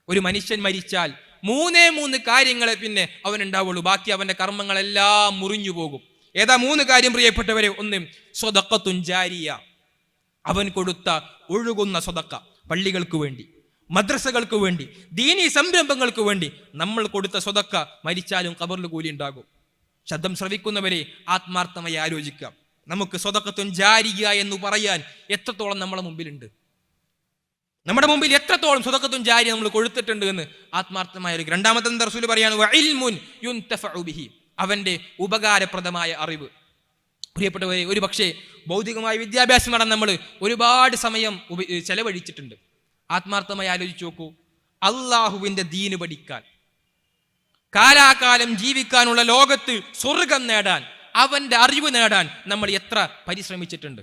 ഒരു മനുഷ്യൻ മരിച്ചാൽ മൂന്നേ മൂന്ന് കാര്യങ്ങളെ പിന്നെ അവൻ ഉണ്ടാവുള്ളൂ ബാക്കി അവന്റെ കർമ്മങ്ങളെല്ലാം മുറിഞ്ഞു പോകും. ഏതാ മൂന്ന് കാര്യം പ്രിയപ്പെട്ടവരെ? ഒന്ന് സ്വതക്കത്തും ജാരിയ. അവൻ കൊടുത്ത ഒഴുകുന്ന സ്വതക്ക പള്ളികൾക്ക് വേണ്ടി മദ്രസകൾക്ക് വേണ്ടി ദീനി സംരംഭങ്ങൾക്ക് വേണ്ടി നമ്മൾ കൊടുത്ത സ്വതക്ക മരിച്ചാലും കബറിൽ കൂലി ഉണ്ടാകും. ശബ്ദം ശ്രവിക്കുന്നവരെ ആത്മാർത്ഥമായി ആലോചിക്കാം. നമുക്ക് സ്വതക്കത്വം ജാരിക എന്ന് പറയാൻ എത്രത്തോളം നമ്മളെ മുമ്പിലുണ്ട്? നമ്മുടെ മുമ്പിൽ എത്രത്തോളം സ്വതക്കത്വം ജാരി നമ്മൾ കൊഴുത്തിട്ടുണ്ട് എന്ന് ആത്മാർത്ഥമായ ഒരു രണ്ടാമത്തെ റസൂൽ പറയാണ്. അവന്റെ ഉപകാരപ്രദമായ അറിവ്. പ്രിയപ്പെട്ടവരെ ഒരു പക്ഷേ ഭൗതികമായ വിദ്യാഭ്യാസം നടന്ന് നമ്മൾ ഒരുപാട് സമയം ചെലവഴിച്ചിട്ടുണ്ട്. ആത്മാർത്ഥമായി ആലോചിച്ച് നോക്കൂ. അള്ളാഹുവിന്റെ ദീന് പഠിക്കാൻ കാലാകാലം ജീവിക്കാനുള്ള ലോകത്ത് സ്വർഗം നേടാൻ അവന്റെ അറിവ് നേടാൻ നമ്മൾ എത്ര പരിശ്രമിച്ചിട്ടുണ്ട്.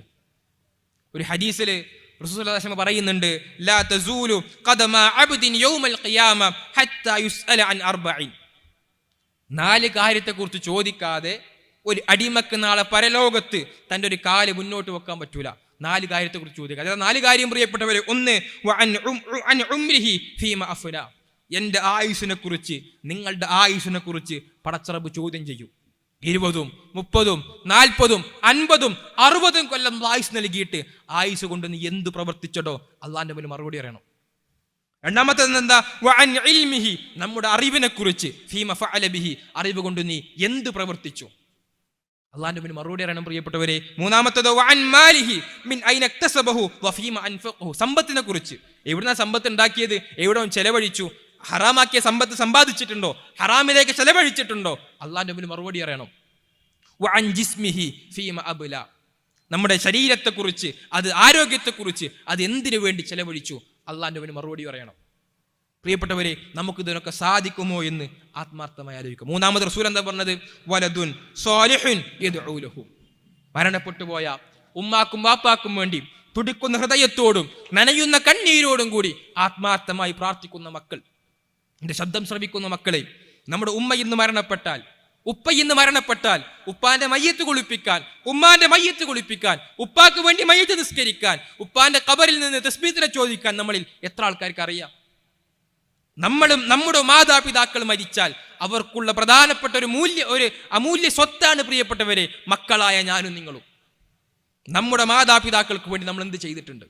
ഒരു ഹദീസിൽ റസൂലുള്ളാഹി പറയുന്നുണ്ട് ലാ തസൂലു യൗമൽ ഖിയാമ ഹത്താ അൻ അർബഇൻ. നാല് കാര്യത്തെക്കുറിച്ച് ചോദിക്കാതെ ഒരു അടിമക്ക് നാളെ പരലോകത്ത് തന്റെ ഒരു കാൽ മുന്നോട്ട് വെക്കാൻ പറ്റൂല. നാല് കാര്യത്തെക്കുറിച്ച് ചോദിക്കുക. അതായത് നാല് കാര്യം പ്രിയപ്പെട്ടവരെ ഒന്ന് ഫീമ അഫ്ന. എന്റെ ആയുസിനെ കുറിച്ച് നിങ്ങളുടെ ആയുസിനെ കുറിച്ച് പടച്ചറബ് ചോദ്യം ചെയ്യും. ഇരുപതും മുപ്പതും നാൽപ്പതും അൻപതും അറുപതും കൊല്ലം ആയുസ് നൽകിയിട്ട് ആയുസ് കൊണ്ട് നീ എന്ത് പ്രവർത്തിച്ചടോ? അള്ളാന്റെ മുന്നിൽ മറുപടി അറിയണം. രണ്ടാമത്തേത് നമ്മുടെ അറിവിനെ കുറിച്ച് അറിവ് കൊണ്ട് നീ എന്ത് പ്രവർത്തിച്ചു? അള്ളാന്റെ മുന്നിൽ മറുപടി അറിയണം പ്രിയപ്പെട്ടവരെ. മൂന്നാമത്തതോ സമ്പത്തിനെ കുറിച്ച് എവിടുന്ന സമ്പത്ത് ഉണ്ടാക്കിയത്? എവിടെ ചെലവഴിച്ചു? ഹറാമാക്കിയ സമ്പത്ത് സമ്പാദിച്ചിട്ടുണ്ടോ? ഹറാമിലേക്ക് ചെലവഴിച്ചിട്ടുണ്ടോ? അള്ളാന്റെ മുന്നിൽ മറുപടി അറിയണം. നമ്മുടെ ശരീരത്തെക്കുറിച്ച് അത് ആരോഗ്യത്തെക്കുറിച്ച് അത് എന്തിനു വേണ്ടി ചെലവഴിച്ചു? മുന്നിൽ മറുപടി പറയണം. പ്രിയപ്പെട്ടവരെ നമുക്ക് ഇതിനൊക്കെ സാധിക്കുമോ എന്ന് ആത്മാർത്ഥമായി ആലോചിക്കും. മൂന്നാമത് റസൂൽ എന്താ പറഞ്ഞത്? വലതുൻ സോലഹുൻ മരണപ്പെട്ടു പോയ ഉമ്മാക്കും വാപ്പാക്കും വേണ്ടി തുടിക്കുന്ന ഹൃദയത്തോടും നനയുന്ന കണ്ണീരോടും കൂടി ആത്മാർത്ഥമായി പ്രാർത്ഥിക്കുന്ന മക്കൾ. എന്റെ ശബ്ദം ശ്രവിക്കുന്ന മക്കളെ നമ്മുടെ ഉമ്മ ഇന്ന് മരണപ്പെട്ടാൽ ഉപ്പ ഇന്ന് മരണപ്പെട്ടാൽ ഉപ്പാന്റെ മയ്യത്ത് കുളിപ്പിക്കാൻ ഉമ്മാന്റെ മയ്യത്ത് കുളിപ്പിക്കാൻ ഉപ്പാക്ക് വേണ്ടി മയ്യത്ത് നിസ്കരിക്കാൻ ഉപ്പാന്റെ കബറിൽ നിന്ന് തസ്ബീത്തിനെ ചോദിക്കാൻ നമ്മളിൽ എത്ര ആൾക്കാർക്ക് അറിയാം? നമ്മളും നമ്മുടെ മാതാപിതാക്കൾ മരിച്ചാൽ അവർക്കുള്ള പ്രധാനപ്പെട്ട ഒരു മൂല്യ ഒരു അമൂല്യ സ്വത്താണ് പ്രിയപ്പെട്ടവരെ മക്കളായ ഞാനും നിങ്ങളും. നമ്മുടെ മാതാപിതാക്കൾക്ക് വേണ്ടി നമ്മൾ എന്ത് ചെയ്തിട്ടുണ്ട്?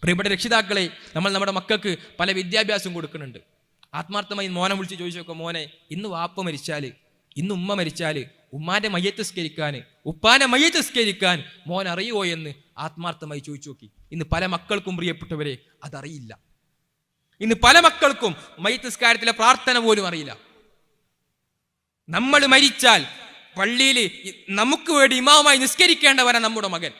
പ്രിയപ്പെട്ട രക്ഷിതാക്കളെ നമ്മൾ നമ്മുടെ മക്കൾക്ക് പല വിദ്യാഭ്യാസം കൊടുക്കുന്നുണ്ട്. ആത്മാർത്ഥമായി മോനെ വിളിച്ച് ചോദിച്ചു നോക്കാം മോനെ ഇന്ന് വാപ്പ മരിച്ചാൽ ഇന്ന് ഉമ്മ മരിച്ചാൽ ഉമ്മാന്റെ മയ്യത്ത് സ്കരിക്കാൻ ഉപ്പാന്റെ മയ്യത്ത് സ്കരിക്കാൻ മോൻ അറിയുമോ എന്ന് ആത്മാർത്ഥമായി ചോദിച്ചു നോക്കി ഇന്ന് പല മക്കൾക്കും പ്രിയപ്പെട്ടവരെ അതറിയില്ല. ഇന്ന് പല മക്കൾക്കും മയ്യത്ത് സ്കാരത്തിലെ പ്രാർത്ഥന പോലും അറിയില്ല. നമ്മൾ മരിച്ചാൽ പള്ളിയിൽ നമുക്ക് വേണ്ടി ഇമാവുമായി നിസ്കരിക്കേണ്ടവനാണ് നമ്മുടെ മകൻ.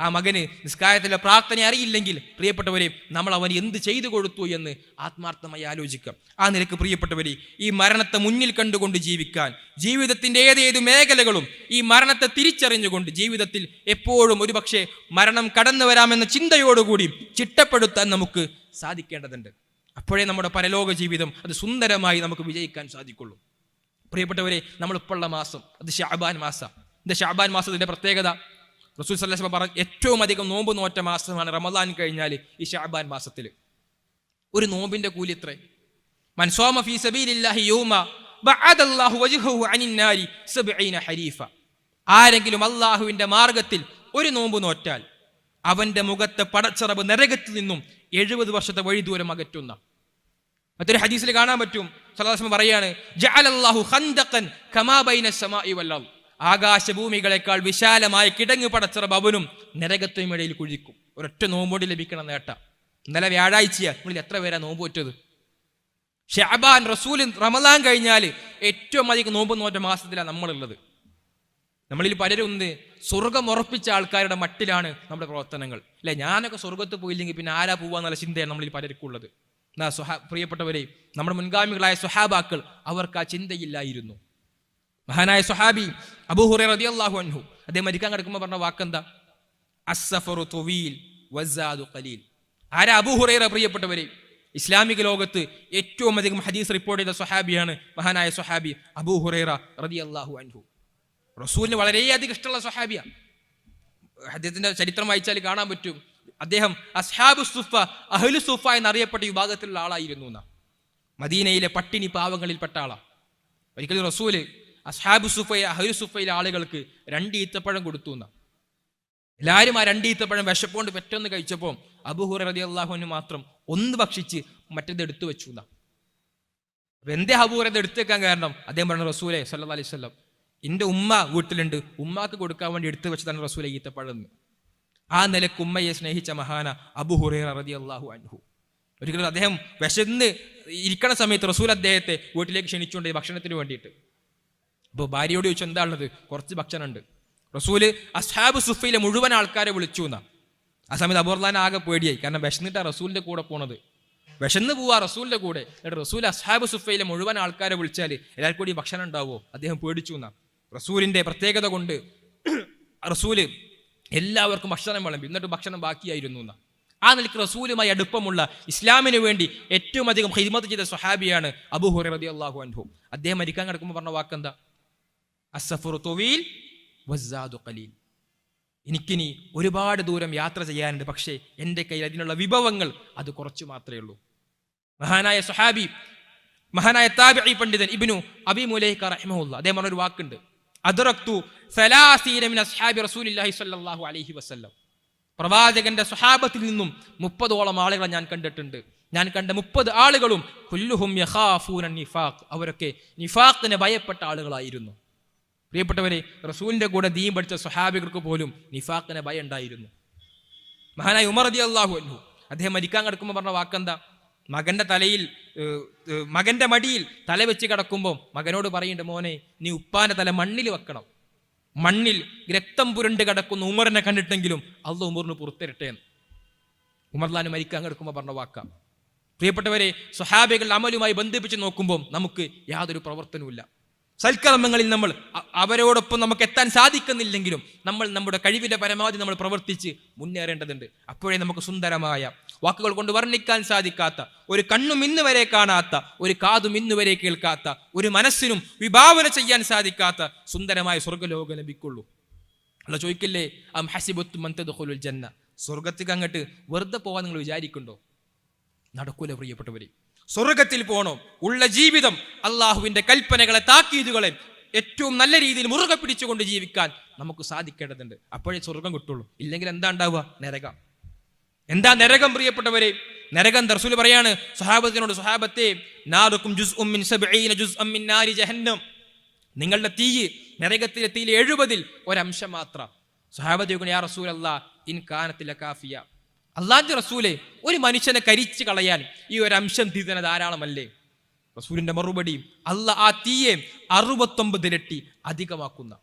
ആ മകന് നിസ്കാരത്തിലെ പ്രാർത്ഥന അറിയില്ലെങ്കിൽ പ്രിയപ്പെട്ടവരെ നമ്മൾ അവൻ എന്ത് ചെയ്തു കൊടുത്തു എന്ന് ആത്മാർത്ഥമായി ആലോചിക്കാം. ആ നിലയ്ക്ക് പ്രിയപ്പെട്ടവരെ ഈ മരണത്തെ മുന്നിൽ കണ്ടുകൊണ്ട് ജീവിക്കാൻ ജീവിതത്തിന്റെ ഏതേത് മേഖലകളും ഈ മരണത്തെ തിരിച്ചറിഞ്ഞുകൊണ്ട് ജീവിതത്തിൽ എപ്പോഴും ഒരുപക്ഷെ മരണം കടന്നു വരാമെന്ന ചിന്തയോടുകൂടി ചിട്ടപ്പെടുത്താൻ നമുക്ക് സാധിക്കേണ്ടതുണ്ട്. അപ്പോഴേ നമ്മുടെ പരലോക ജീവിതം അത് സുന്ദരമായി നമുക്ക് വിജയിക്കാൻ സാധിക്കുള്ളൂ. പ്രിയപ്പെട്ടവരെ നമ്മളിപ്പോഴുള്ള മാസം അത് ഷാബാൻ മാസം. ഇത് ഷാബാൻ മാസത്തിന്റെ പ്രത്യേകത റസൂൽ സല്ലാസ്മ പറഞ്ഞ ഏറ്റവും അധികം നോമ്പ് നോറ്റ മാസമാണ് റമദാൻ കഴിഞ്ഞാൽ ഈ ഷാബാൻ മാസത്തിൽ ഒരു നോമ്പിന്റെ കൂലി ഇത്രേ. മൻസോമ ഫീ സബീലില്ലാഹി യൗമ ബഅദല്ലാഹു വജ്ഹുഹു അനിന്നാരി നാരി സബ്ഈന ഹരീഫ. ആരെങ്കിലും അള്ളാഹുവിന്റെ മാർഗത്തിൽ ഒരു നോമ്പ് നോറ്റാൽ അവന്റെ മുഖത്തെ പടച്ചറവ് നരകത്തിൽ നിന്നും എഴുപത് വർഷത്തെ വഴി ദൂരം അകറ്റുന്ന. മറ്റൊരു ഹദീസിൽ കാണാൻ പറ്റും. സലാസ്മ പറയാണ് ജഅലല്ലാഹു ഖന്ദഖൻ കമാ ബൈന സമാഇ വൽ അർദ്. ആകാശഭൂമികളെക്കാൾ വിശാലമായ കിടങ്ങ് പടച്ചറ ഭവനും നരകത്വയും ഇടയിൽ കുഴിക്കും. ഒരൊറ്റ നോമ്പോട് ലഭിക്കണം നേട്ട ഇന്നലെ വ്യാഴാഴ്ചയാ നമ്മളിൽ എത്ര പേരാ നോമ്പ് ഒറ്റത് ഷാബാൻ റസൂൽ റമദാൻ കഴിഞ്ഞാൽ ഏറ്റവും അധികം നോമ്പ് നോറ്റ മാസത്തിലാണ് നമ്മളുള്ളത്. നമ്മളിൽ പലരും സ്വർഗം ഉറപ്പിച്ച ആൾക്കാരുടെ മട്ടിലാണ് നമ്മുടെ പ്രവർത്തനങ്ങൾ. അല്ലെ? ഞാനൊക്കെ സ്വർഗത്ത് പോയില്ലെങ്കിൽ പിന്നെ ആരാ പോവാന്നുള്ള ചിന്തയാണ് നമ്മളിൽ പലർക്കും ഉള്ളത് എന്നാ സുഹാ പ്രിയപ്പെട്ടവരെ നമ്മുടെ മുൻഗാമികളായ സുഹാബാക്കൾ അവർക്ക് ആ ചിന്തയില്ലായിരുന്നു. മഹാനായ സുഹാബി അബൂഹുറ അള്ളാഹു അൻഹു അദ്ദേഹം മരിക്കാൻ കിടക്കുമ്പോൾ പറഞ്ഞ വാക്കെന്താ? അസ്സഫറു തൊവീൽ വസാദു ഖലീൽ. ആരാ അബൂഹുറൈറ പ്രിയപ്പെട്ടവരെ? ഇസ്ലാമിക ലോകത്ത് ഏറ്റവും അധികം ഹദീസ് റിപ്പോർട്ട് ചെയ്ത സ്വഹാബിയാണ് മഹാനായ സ്വഹാബി അബൂഹുറൈറ റളിയല്ലാഹു അൻഹു. റസൂലിന് വളരെയധികം ഇഷ്ടമുള്ള സുഹാബിയ അദ്ദേഹത്തിന്റെ ചരിത്രം വായിച്ചാൽ കാണാൻ പറ്റും. അദ്ദേഹം അസ്ഹാബു സുഫ അഹ്ലു സുഫ എന്നറിയപ്പെട്ട വിഭാഗത്തിലുള്ള ആളായിരുന്നു എന്നാ. മദീനയിലെ പട്ടിണി പാവങ്ങളിൽപ്പെട്ട ആളാണ് ഒരിക്കലും റസൂൽ അസ്ഹാബു സുഫയ അഹ്ലു സുഫയിലെ ആളുകൾക്ക് രണ്ട് ഈത്തപ്പഴം കൊടുത്തു എന്നാ. എല്ലാവരും ആ രണ്ട് ഈത്തപ്പഴം വിശപ്പോണ്ട് പെറ്റൊന്ന് കഴിച്ചപ്പോൾ അബുഹുറ റതി അള്ളാഹുവിന് മാത്രം ഒന്ന് ഭക്ഷിച്ച് മറ്റേത് എടുത്തു വെച്ചു എന്നാ. അപ്പൊ എന്തേ അബൂഹുറ ഇത് എടുത്തു വെക്കാൻ കാരണം? അദ്ദേഹം പറഞ്ഞു റസൂലെ സല്ലാ അലൈഹി സ്വല്ലം എന്റെ ഉമ്മ വീട്ടിലുണ്ട്. ഉമ്മാക്ക് കൊടുക്കാൻ വേണ്ടി എടുത്തു വെച്ചതാണ് റസൂലെ ഈത്തപ്പഴം ആ നിലയ്ക്ക് ഉമ്മയെ സ്നേഹിച്ച മഹാന അബുഹുറൈറ റതി അള്ളാഹു അൻഹു. ഒരിക്കലും അദ്ദേഹം വിശന്ന് ഇരിക്കണ സമയത്ത് റസൂൽ അദ്ദേഹത്തെ വീട്ടിലേക്ക് ക്ഷണിച്ചുകൊണ്ട് ഭക്ഷണത്തിന് വേണ്ടിയിട്ട് അപ്പോൾ ഭാര്യയോട് ചോദിച്ചു എന്താണുള്ളത് കുറച്ച് ഭക്ഷണമുണ്ട്. റസൂൽ അസ്ഹാബ് സുഫയിലെ മുഴുവൻ ആൾക്കാരെ വിളിച്ചു എന്നാ. ആ സമയത്ത് അബുർലാൻ ആകെ പേടിയായി. കാരണം വിശന്നിട്ടാ റസൂലിന്റെ കൂടെ പോണത്. വിശന്ന് പോവാ റസൂലിന്റെ കൂടെ. എന്നിട്ട് റസൂൽ അസ്ഹാബ് സുഫയിലെ മുഴുവൻ ആൾക്കാരെ വിളിച്ചാൽ എല്ലാവർക്കും കൂടി ഭക്ഷണം ഉണ്ടാവുമോ? അദ്ദേഹം പേടിച്ചു എന്നാ. റസൂലിന്റെ പ്രത്യേകത കൊണ്ട് റസൂൽ എല്ലാവർക്കും ഭക്ഷണം വിളമ്പി എന്നിട്ട് ഭക്ഷണം ബാക്കിയായിരുന്നു എന്നാ. ആ നിലയ്ക്ക് റസൂലുമായി അടുപ്പമുള്ള ഇസ്ലാമിന് വേണ്ടി ഏറ്റവും അധികം ഹിദ്മത്ത് ചെയ്ത സ്വഹാബിയാണ് അബു ഹുറ റതി അള്ളാഹു അൻഹു. അദ്ദേഹം മരിക്കാൻ കിടക്കുമ്പോൾ പറഞ്ഞ വാക്കെന്താ? തൊവീൽ വസ്സാദു എനിക്കിനി ഒരുപാട് ദൂരം യാത്ര ചെയ്യാനുണ്ട് പക്ഷേ എന്റെ കയ്യിൽ അതിനുള്ള വിഭവങ്ങൾ അത് കുറച്ചു മാത്രമേ ഉള്ളൂ. മഹാനായ സുഹാബി മഹാനായ താബിഈ പണ്ഡിതൻ ഇബിനു അബി മുലൈക്ക റഹിമഹുല്ല അദ്ദേഹം പറഞ്ഞൊരു വാക്കുണ്ട്. അദറക്തു സലാസീന മിൻ അസ്ഹാബി റസൂലില്ലാഹി സ്വല്ലല്ലാഹു അലൈഹി വസല്ലം. പ്രവാചകന്റെ സ്വഹാബത്തിൽ നിന്നും മുപ്പതോളം ആളുകളെ ഞാൻ കണ്ടിട്ടുണ്ട്. ഞാൻ കണ്ട മുപ്പത് ആളുകളും കുല്ലുഹും നിഫാഖ്. അവരൊക്കെ നിഫാഖിനെ ഭയപ്പെട്ട ആളുകളായിരുന്നു. പ്രിയപ്പെട്ടവരെ റസൂലിന്റെ കൂടെ ദീൻ പഠിച്ച സ്വഹാബികൾക്ക് പോലും നിഫാഖിനെ ഭയം ഉണ്ടായിരുന്നു മഹാനായ ഉമർ അതി അള്ളാഹു അല്ലു അദ്ദേഹം മരിക്കാൻ കിടക്കുമ്പോൾ പറഞ്ഞ വാക്കെന്താ? മകന്റെ തലയിൽ മകന്റെ മടിയിൽ തല വെച്ച് കിടക്കുമ്പോൾ മകനോട് പറയുന്നുണ്ട് മോനെ നീ ഉപ്പാന്റെ തല മണ്ണിൽ വെക്കണം. മണ്ണിൽ രക്തം പുരണ്ട് കിടക്കുന്ന ഉമറിനെ കണ്ടിട്ടെങ്കിലും അള്ള ഉമറിന് പുറത്തിരട്ടെ എന്ന്. ഉമർലാന് മരിക്കാൻ കിടക്കുമ്പോൾ പറഞ്ഞ വാക്കാം. പ്രിയപ്പെട്ടവരെ സ്വഹാബികളുടെ അമലുമായി ബന്ധിപ്പിച്ച് നോക്കുമ്പോൾ നമുക്ക് യാതൊരു പ്രവർത്തനവുമില്ല. സൽക്കർമ്മങ്ങളിൽ നമ്മൾ അവരോടൊപ്പം നമുക്ക് എത്താൻ സാധിക്കുന്നില്ലെങ്കിലും നമ്മൾ നമ്മുടെ കഴിവിന്റെ പരമാവധി നമ്മൾ പ്രവർത്തിച്ച് മുന്നേറേണ്ടതുണ്ട്. അപ്പോഴേ നമുക്ക് സുന്ദരമായ വാക്കുകൾ കൊണ്ട് വർണിക്കാൻ സാധിക്കാത്ത ഒരു കണ്ണും ഇന്ന് വരെ കാണാത്ത ഒരു കാതും ഇന്ന് വരെ കേൾക്കാത്ത ഒരു മനസ്സിനും വിഭാവന ചെയ്യാൻ സാധിക്കാത്ത സുന്ദരമായ സ്വർഗലോകം ലഭിക്കുള്ളൂ. അല്ല ചോദിക്കില്ലേ അം ഹസിബുത്ത് മന്തദുൽ ജന്ന? സ്വർഗത്തേക്ക് അങ്ങോട്ട് വെറുതെ പോകാൻ നിങ്ങൾ വിചാരിക്കുന്നുണ്ടോ? നടക്കൂല പ്രിയപ്പെട്ടവരെ. സ്വർഗത്തിൽ പോകണോ ഉള്ള ജീവിതം അള്ളാഹുവിന്റെ കൽപ്പനകളെ താക്കീതുകളെ ഏറ്റവും നല്ല രീതിയിൽ മുറുകെ പിടിച്ചുകൊണ്ട് ജീവിക്കാൻ നമുക്ക് സാധിക്കേണ്ടതുണ്ട്. അപ്പോഴേ സ്വർഗം കിട്ടുള്ളൂ. ഇല്ലെങ്കിൽ എന്താ ഉണ്ടാവുക? നരകം. എന്താ നരകം പ്രിയപ്പെട്ടവരെ? നരകം ദർസുൽ പറയാണ് സുഹാബത്തിനോട് സുഹാബത്തെ നാരി ജഹന്നം. നിങ്ങളുടെ തീയ് നരകത്തിലെ തീയിൽ എഴുപതിൽ ഒരംശം മാത്രം. സ്വഹാബത്ത് യാ റസൂൽ ഇൻ കാനത്തിലെ കാഫിയ. അള്ളാന്റെ റസൂലെ ഒരു മനുഷ്യനെ കരിച്ചു കളയാൻ ഈ ഒരു അംശം തീ ധാരാളമല്ലേ? റസൂലിന്റെ മറുപടി അല്ല ആ തീയെ അറുപത്തൊമ്പത് ഇരട്ടി അധികമാക്കുന്ന.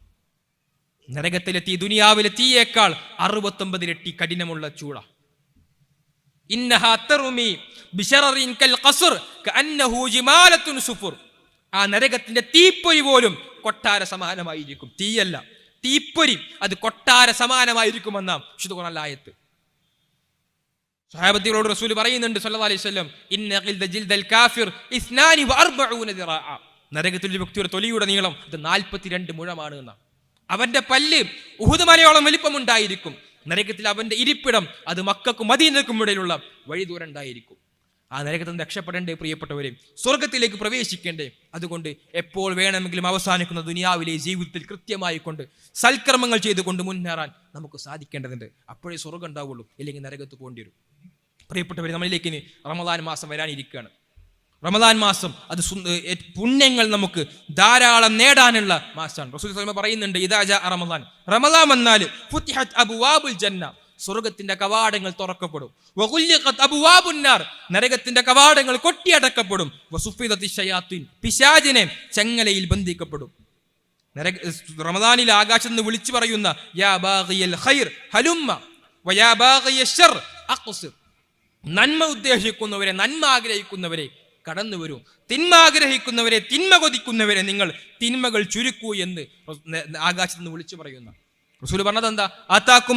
നരകത്തിലെ തീ ദുനിയാവിലെ തീയേക്കാൾ അറുപത്തൊമ്പത് ഇരട്ടി കഠിനമുള്ള സുഫുർ. ആ നരകത്തിന്റെ തീപ്പൊരി പോലും കൊട്ടാര സമാനമായിരിക്കും. തീയല്ല തീപ്പൊരി അത് കൊട്ടാര സമാനമായിരിക്കുമെന്നാം വിശുദ്ധ ആയത്ത്. സഹാബത്തികളോട് റസൂൽ പറയുന്നുണ്ട് സല്ലല്ലാഹു അലൈഹി വസല്ലം ഇന്ന ഖിൽദ കാഫിർ ഇസ്നാനി വഅർബഊന ദിറാഅ. നരകത്തിൽ വ്യക്തിയുടെ തൊലിയുടെ നീളം അത് 42 മുഴമാണ് എന്നാണ്. അവന്റെ പല്ല് ഉഹുദ് മലയോളം വലിപ്പമുണ്ടായിരിക്കും. നരകത്തിൽ അവന്റെ ഇരിപ്പിടം അത് മക്കൾക്കും മദീനക്കും ഇടയിലുള്ള വഴി ദൂരം ഉണ്ടായിരിക്കും ആ നരകത്തിൽ നിന്ന് രക്ഷപ്പെടേണ്ടേ പ്രിയപ്പെട്ടവരെ സ്വർഗത്തിലേക്ക് പ്രവേശിക്കേണ്ടേ? അതുകൊണ്ട് എപ്പോൾ വേണമെങ്കിലും അവസാനിക്കുന്ന ദുനിയാവിലെ ജീവിതത്തിൽ കൃത്യമായി കൊണ്ട് സൽക്കർമ്മങ്ങൾ ചെയ്തുകൊണ്ട് മുന്നേറാൻ നമുക്ക് സാധിക്കേണ്ടതുണ്ട്. അപ്പോഴേ സ്വർഗം ഉണ്ടാവുള്ളൂ ഇല്ലെങ്കിൽ നരകത്ത് പോകേണ്ടി വരും. പ്രിയപ്പെട്ടവരെ നമ്മളിലേക്ക് ഇനി റമദാൻ മാസം വരാനിരിക്കുകയാണ്. റമദാൻ മാസം അത് പുണ്യങ്ങൾ നമുക്ക് ധാരാളം നേടാനുള്ള മാസമാണ്. റസൂൽ പറയുന്നുണ്ട് ഇതാജ റമദാൻ. റമദാൻ വന്നാൽ അബുവാബുൽ ജന്ന സ്വർഗത്തിന്റെ കവാടങ്ങൾ തുറക്കപ്പെടും. നരകത്തിന്റെ കവാടങ്ങൾ കൊട്ടിയടക്കപ്പെടും. പിശാജിനെ ചങ്ങലയിൽ ബന്ധിക്കപ്പെടും. നരക റമദാനിൽ ആകാശം നിന്ന് വിളിച്ചു പറയുന്ന യാ ബാഗിയൽ ഖൈർ ഹലുമ്മ വയാ നന്മ ഉദ്ദേശിക്കുന്നവരെ നന്മ ആഗ്രഹിക്കുന്നവരെ കടന്നു വരൂ. തിന്മ ആഗ്രഹിക്കുന്നവരെ തിന്മ കൊതിക്കുന്നവരെ നിങ്ങൾ തിന്മകൾ ചുരുക്കൂ എന്ന് ആകാശത്ത് നിന്ന് വിളിച്ചു പറയുന്നു. റസൂൽ പറഞ്ഞത് എന്താ?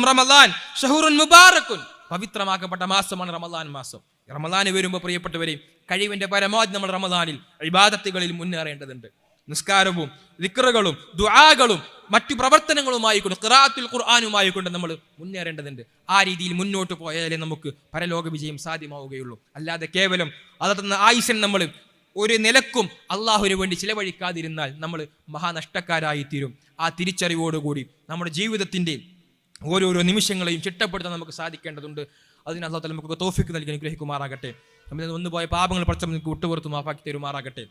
റമദാൻ ഷഹുറുൻ മുബാറക്കുൻ പവിത്രമാക്കപ്പെട്ട മാസമാണ് റമദാൻ മാസം. റമദാന് വരുമ്പോൾ പ്രിയപ്പെട്ടവരെയും കഴിവിന്റെ പരമാവധി നമ്മൾ റമദാനിൽ ഇബാദത്തുകളിൽ മുന്നേറേണ്ടതുണ്ട്. നിസ്കാരവും ലിക്കറുകളും ദുആകളും മറ്റു പ്രവർത്തനങ്ങളുമായി കൊണ്ട് ഖിറാത്തുൽ ഖുർആനുമായി കൊണ്ട് നമ്മൾ മുന്നേറേണ്ടതുണ്ട്. ആ രീതിയിൽ മുന്നോട്ട് പോയാലേ നമുക്ക് പരലോക വിജയം സാധ്യമാവുകയുള്ളൂ. അല്ലാതെ കേവലം അതത്തുന്ന ആയുസൻ നമ്മൾ ഒരു നിലക്കും അള്ളാഹുവിന് വേണ്ടി ചിലവഴിക്കാതിരുന്നാൽ നമ്മൾ മഹാനഷ്ടക്കാരായി തീരും ആ തിരിച്ചറിവോടുകൂടി നമ്മുടെ ജീവിതത്തിന്റെ ഓരോരോ നിമിഷങ്ങളെയും ചിട്ടപ്പെടുത്താൻ നമുക്ക് സാധിക്കേണ്ടതുണ്ട്. അതിന് അള്ളാഹു നമുക്ക് തോഫിക്ക് നൽകി അനുഗ്രഹിക്കുമാറാകട്ടെ. നമ്മൾ വന്നു പോയ പാപങ്ങൾ പഠിച്ച നമുക്ക് വിട്ടുപുറത്ത് മാഫാക്കി തരുമാറാകട്ടെ.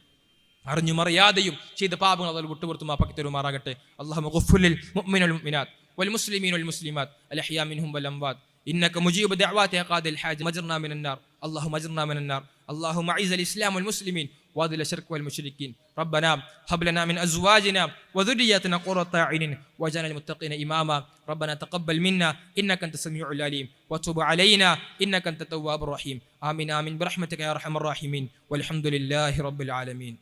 അറിഞ്ഞും അറിയാതെയും ചെയ്ത പാപങ്ങൾ അള്ളാഹു വിട്ടുപുറത്ത് മാഫാക്കി തരുമാറാകട്ടെ അള്ളാഹു മുഖഫുലിൽ മുഅ്മിനുൽ മുഅ്മിനാത്ത് والمسلمين والمسلمات الأحياء منهم والأموات إنك مجيب دعوات يا قاضي الحاج مجرنا من النار اللهم اجرنا من النار اللهم اعز الإسلام والمسلمين واذل الشرك والمشركين ربنا هب لنا من أزواجنا وذرياتنا قرة أعين واجعلنا للمتقين إماما ربنا تقبل منا إنك أنت السميع العليم وتب علينا إنك أنت التواب الرحيم آمين آمين برحمتك يا أرحم الراحمين والحمد لله رب العالمين